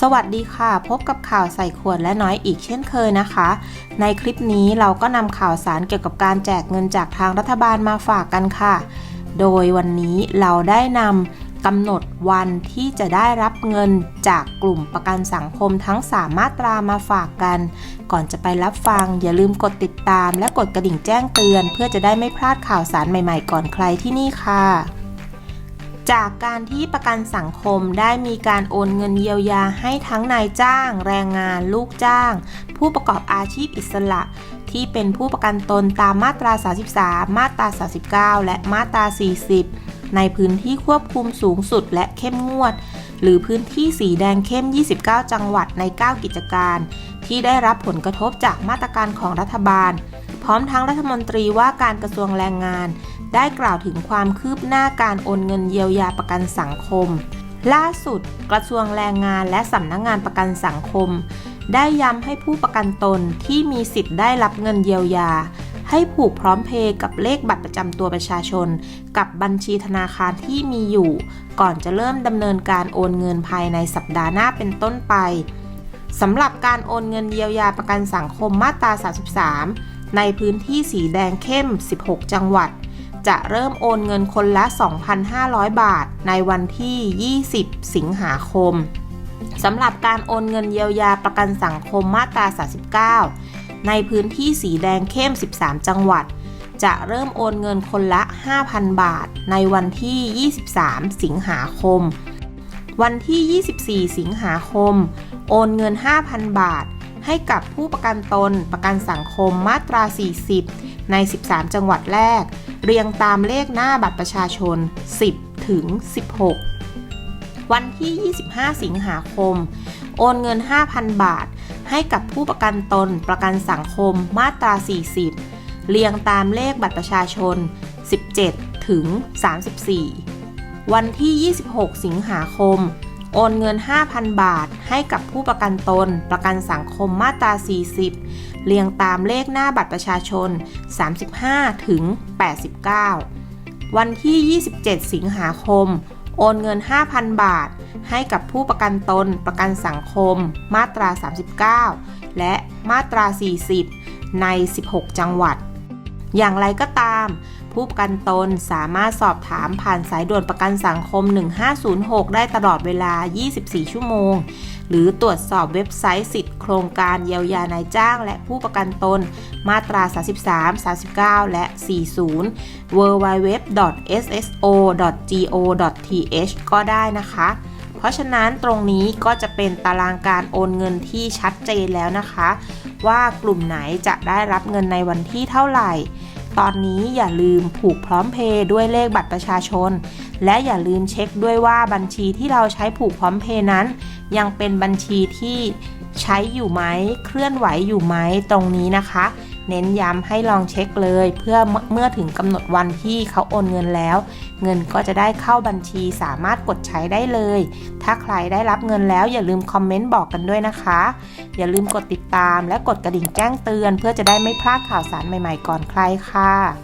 สวัสดีค่ะ พบกับข่าวใส่ขวดและน้อยอีกเช่นเคยนะคะ ในคลิปนี้เราก็นำข่าวสารเกี่ยวกับการแจกเงินจากทางรัฐบาลมาฝากกันค่ะ โดยวันนี้เราได้นำกำหนดวันที่จะได้รับเงินจากกลุ่มประกันสังคมทั้ง 3 มาตรามาฝากกัน ก่อนจะไปรับฟัง อย่าลืมกดติดตามและกดกระดิ่งแจ้งเตือน เพื่อจะได้ไม่พลาดข่าวสารใหม่ๆ ก่อนใครที่นี่ค่ะ จากการที่ประกันสังคมได้มีการโอนเงินเยียวยาให้ทั้งนายจ้าง แรงงาน ลูกจ้าง ผู้ประกอบอาชีพอิสระ ที่เป็นผู้ประกันตนตามมาตรา 33 มาตรา 39 และมาตรา 40 ในพื้นที่ควบคุมสูงสุดและเข้มงวด หรือพื้นที่สีแดงเข้ม 29 จังหวัดใน 9 กิจการ ที่ได้รับผลกระทบจากมาตรการของรัฐบาล พร้อมทั้งรัฐมนตรีว่าการกระทรวงแรงงาน ได้กล่าวถึงความคืบหน้าการโอนเงินเยียวยาประกันสังคม ล่าสุดกระทรวงแรงงานและสำนักงงานประกันสังคม ได้ย้ำให้ผู้ประกันตนที่มีสิทธิ์ได้รับเงินเยียวยา ให้ผูกพร้อมเพย์กับเลขบัตรประจำตัวประชาชน กับบัญชีธนาคารที่มีอยู่ ก่อนจะเริ่มดำเนินการโอนเงินภายในสัปดาห์หน้าเป็นต้นไปสำหรับการโอนเงินเยียวยาประกันสังคมมาตรา 33 ในพื้นที่สีแดงเข้ม 16 จังหวัด จะเริ่มโอนเงินคนละ 2,500 บาท ในวันที่ 20 สิงหาคมสำหรับการโอนเงินเยียวยาประกันสังคมมาตรา 39 ในพื้นที่สีแดงเข้ม 13 จังหวัด จะเริ่มโอนเงินคนละ 5,000 บาท ในวันที่ 23 สิงหาคม วันที่ 24 สิงหาคม โอนเงิน 5,000 บาท ให้กับผู้ประกันตนประกันสังคมมาตรา 40 ใน 13 จังหวัดแรก เรียงตามเลขหน้าบัตรประชาชน 10 ถึง 16 วันที่ 25 สิงหาคม โอนเงิน 5,000 บาท ให้กับผู้ประกันตนประกันสังคมมาตรา 40 เรียงตามเลขบัตรประชาชน 17 ถึง 34 วันที่ 26 สิงหาคม โอนเงิน 5,000 บาท ให้กับผู้ประกันตน ประกันสังคมมาตรา 40 เรียงตามเลขหน้าบัตรประชาชน 35 ถึง 89 วันที่ 27 สิงหาคม โอนเงิน 5,000 บาท ให้กับผู้ประกันตน ประกันสังคม มาตรา 39 และมาตรา 40 ใน 16 จังหวัด อย่างไรก็ตาม ผู้ประกันตนสามารถสอบถามผ่านสายด่วนประกันสังคม 1506 ได้ตลอดเวลา 24 ชั่วโมง หรือตรวจสอบเว็บไซต์สิทธิ์โครงการเยียวยานายจ้าง และผู้ประกันตน มาตรา 33 39 และ 40 www.sso.go.th ก็ได้นะคะเพราะฉะนั้นตรงนี้ก็จะเป็นตารางการโอนเงินที่ชัดเจนแล้วนะคะ ว่ากลุ่มไหนจะได้รับเงินในวันที่เท่าไหร่ ตอนนี้อย่าลืมผูกพร้อมเพย์ด้วยเลขบัตรประชาชน และอย่าลืมเช็คด้วยว่าบัญชีที่เราใช้ผูกพร้อมเพย์นั้น ยังเป็นบัญชีที่ใช้อยู่ไหมเคลื่อนไหวอยู่ไหมตรงนี้นะคะ เน้นย้ำให้ลองเช็คเลย เพื่อเมื่อถึงกำหนดวันที่เขาโอนเงินแล้ว เงินก็จะได้เข้าบัญชีสามารถกดใช้ได้เลย ถ้าใครได้รับเงินแล้วอย่าลืมคอมเมนต์บอกกันด้วยนะคะ อย่าลืมกดติดตามและกดกระดิ่งแจ้งเตือน เพื่อจะได้ไม่พลาดข่าวสารใหม่ๆก่อนใครค่ะ